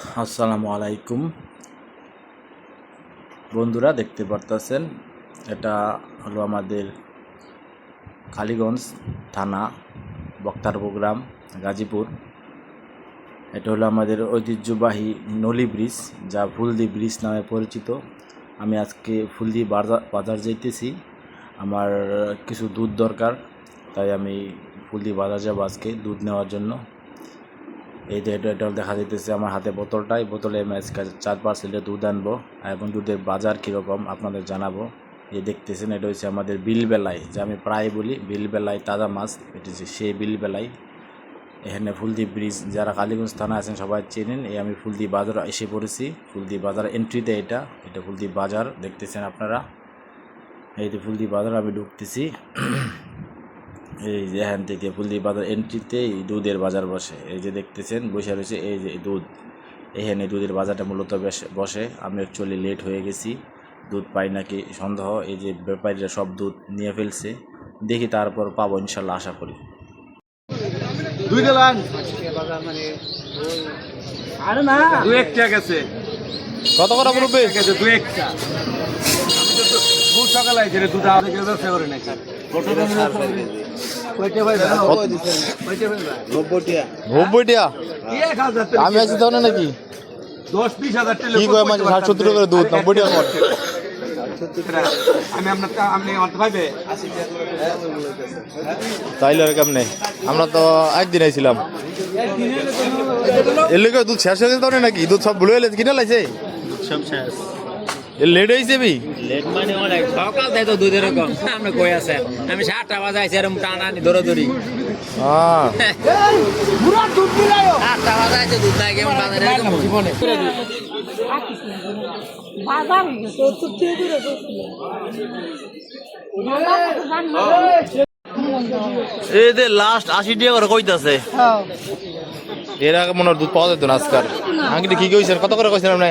আসসালামু আলাইকুম। বন্ধুরা, দেখতে পারতেছেন, এটা হলো আমাদের কালীগঞ্জ থানা বক্তারপুর গ্রাম গাজীপুর। এটা হলো আমাদের ঐতিহ্যবাহী নলি ব্রিজ, যা ফুলদি ব্রিজ নামে পরিচিত। আমি আজকে ফুলদি বাজার বাজার যাইতেছি। আমার কিছু দুধ দরকার, তাই আমি ফুলদি বাজার যাব আজকে দুধ নেওয়ার জন্য। এই যে এটা দেখা যাইতেছে আমার হাতে বোতলটা এই বোতলে চার লিটার দুধ আনব। এবং দুধের বাজার কীরকম আপনাদের জানাব। এই দেখতেছেন, এটা হচ্ছে আমাদের বিল বেলায় যা আমি প্রায় বলি বিল বেলায় তাজা মাছ। এটা হচ্ছে সেই বিল বেলায় এখানে ফুলদি ব্রিজ, যারা কালীগঞ্জ থানা আছেন সবাই চেনেন। এই আমি ফুলদি বাজার এসে পড়েছি। ফুলদি বাজার এন্ট্রিতে এটা। এটা ফুলদি বাজার, দেখতেছেন আপনারা। এই যে ফুলদি বাজার আমি ঢুকতেছি। এই যে এখান থেকে ফুলদি বাজার এন্ট্রিতে এই দুধের বাজার বসে। এই যে দেখতেছেন বসে রয়েছে এই যে দুধ। এখানে দুধের বাজারটা মূলত বেশ- বসে। আমি অ্যাকচুয়ালি লেট হয়ে গেছি। দুধ পাই নাকি সন্দেহ? এই যে ব্যাপারীরা সব দুধ নিয়ে ফেলছে। দেখি তারপর পাবো ইনশাল্লাহ আশা করি। দুইটা লাইন আরে না। দু একটা গেছে। কত করে মুরব্বী? গেছে দু একটা দুধ সকাল আইছে রে দুধ আধা কিলো নাকি নব্বই। আমি আছি তাহলে নাকি? দশ বিশ হাজার কি কয় মাঝে ষাট সত্তর করে দুধ নব্বই কর। আমার ভাইবে তাইলে আর কেমনে? আমরা তো একদিন আইছিলাম। এর দুধ শেষ হয়ে গেছে নাকি? দুধ সব ভুলে গেছে কিনে লাইছে? সব শেষ। লেট হয়েছে বি? লেট মানে অনেক সকাল তাই তো দুধ এরকম আপনি কই আছে? আমি সাতটা বাজে আইছি এরকম টানা নি ধরে ধরি হ্যাঁ। বাজে আইছে দুধ নাই কেমন বাজারে এরকম জীবনে। বাজার সত্তর টাকা এই যে লাস্ট আশি টাকা করে কইতাছে। এর আগে মনে দুধ পাওয়া যেত না আজকাল। কি কইছেন? কত করে কইছেন আপনি?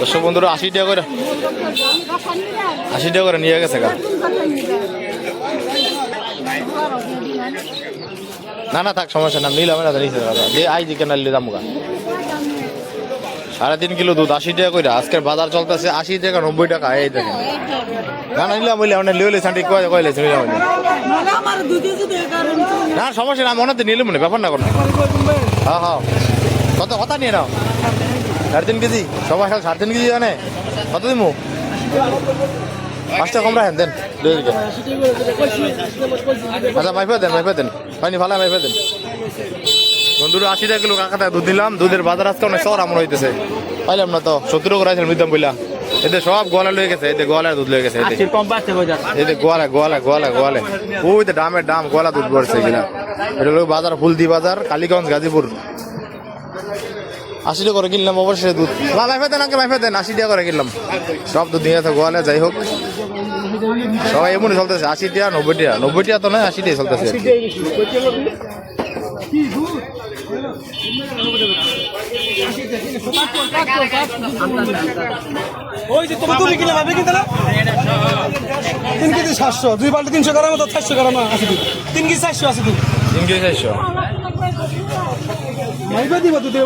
দর্শক বন্ধুরা, আশি টাকা করে। আশি টাকা করে নিয়ে গেছে গা। না না, থাক, সমস্যা না নিলাম না নিচে যে আই যে কেন নিলাম গা। সাড়ে তিন কিলো দুধ, আশি টাকা করে আজকের বাজার চলতেছে আশি টাকা, নব্বই টাকা, এই দেখেন। না না, নিলাম বললে অনেক লিওলে সান্টি কয় কইলে নিলাম না, সমস্যা না মনে নিলাম মনে ব্যাপার না কোনো। হ্যাঁ হ্যাঁ। কত কথা নিয়ে নাও? সাড়ে তিন কেজি? সবাই সাড়ে সাড়ে তিন কেজি জানে। কত দিমু? পাঁচটা কম রাখেন দেন। আচ্ছা মাইফে দেন মাইফে দেন। পানি ভালো মাইফে দেন। বন্ধুরা আশি টাকা কিলো কাকাতে দুধ নিলাম দুধের বাজার আজকে অনেক শহর আমার হইতেছে। পাইলাম না তো সত্তর করে আছে মিদাম বললাম এতে সব গোয়ালা লয়ে গেছে এতে গোয়ালার দুধ লয়ে গেছে এতে গোয়ালা গোয়ালা গোয়ালা গোয়ালে। ওই তো দামের দাম গোয়ালা দুধ পড়ছে কিনা। এটা বাজার ফুলদি বাজার কালীগঞ্জ গাজীপুর। আশি টাকা করে কিনলাম অবশ্যই দুধ। বা মাইফে দেন আগে মাইফে দেন আশি টাকা করে কিনলাম। সব দুধ নিয়ে আছে গোয়ালে যাই হোক। সবাই এমনই চলতেছে আশি টাকা নব্বই টাকা নব্বই টাকা তো নয় আশি টাকা চলতেছে। ওই যে তুমি তুমি কিনে ভাবে কিনতে তিন কেজি সাতশো দুই বাল্টি তিনশো গ্রাম তো চারশো গ্রাম আছে তিন কেজি চারশো আছে তিন কেজি চারশো। মাইবা দিবা দুধ